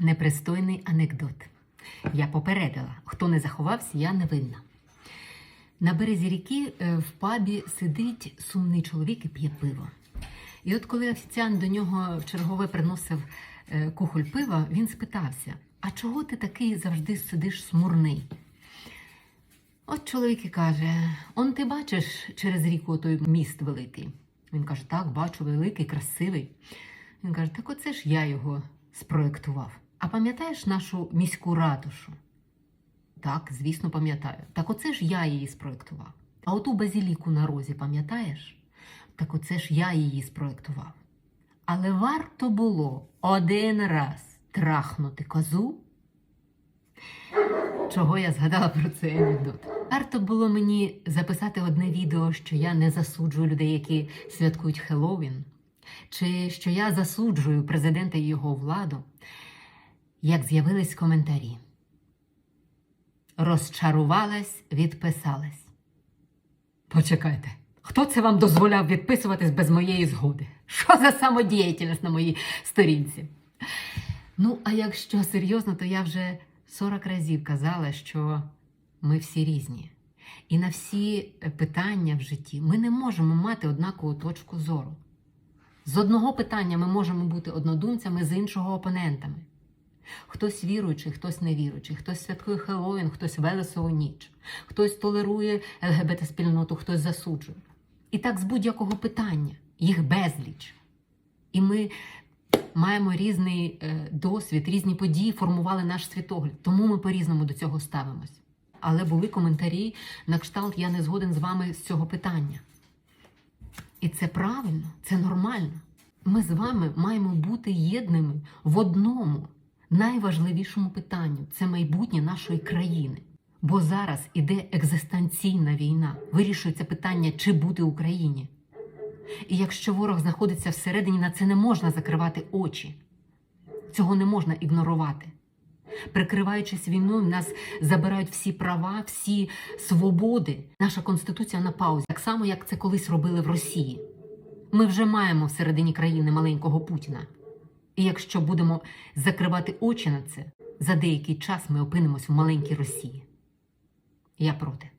Непристойний анекдот. Я попередила, хто не заховався, я не винна. На березі ріки е, в пабі сидить сумний чоловік і п'є пиво. І от коли офіціант до нього в чергове приносив е, кухоль пива, він спитався: А чого ти такий завжди сидиш смурний? От чоловік і каже: Он ти бачиш через ріку той міст великий? Він каже: Так, бачу, великий, красивий. Він каже: Так оце ж я його спроектував. А пам'ятаєш нашу міську ратушу? Так, звісно, пам'ятаю. Так оце ж я її спроектував. А оту базіліку на розі, пам'ятаєш? Так оце ж я її спроектував. Але варто було один раз трахнути козу. Чого я згадала про цей анекдот? Варто було мені записати одне відео, що я не засуджую людей, які святкують Хеллоуін, чи що я засуджую президента і його владу, як з'явились коментарі. Розчарувалась, відписалась. Почекайте, хто це вам дозволяв відписуватись без моєї згоди? Що за самодіяльність на моїй сторінці? Ну, а якщо серйозно, то я вже 40 разів казала, що ми всі різні. І на всі питання в житті ми не можемо мати однакову точку зору. З одного питання ми можемо бути однодумцями, з іншого опонентами. Хтось віруючий, хтось невіруючий, хтось святкує Хеллоуін, хтось Велесову ніч, хтось толерує ЛГБТ-спільноту, хтось засуджує. І так з будь-якого питання, їх безліч. І ми маємо різний е, досвід, різні події формували наш світогляд, тому ми по-різному до цього ставимось. Але були коментарі на кшталт Я не згоден з вами з цього питання. І це правильно, це нормально. Ми з вами маємо бути єдними в одному найважливішому питанню це майбутнє нашої країни. Бо зараз іде екзистенційна війна, вирішується питання, чи бути Україні. І якщо ворог знаходиться всередині, на це не можна закривати очі. Цього не можна ігнорувати. Прикриваючись війною, нас забирають всі права, всі свободи. Наша конституція на паузі, так само, як це колись робили в Росії. Ми вже маємо всередині країни маленького Путіна. І якщо будемо закривати очі на це, за деякий час ми опинимось в маленькій Росії. Я проти.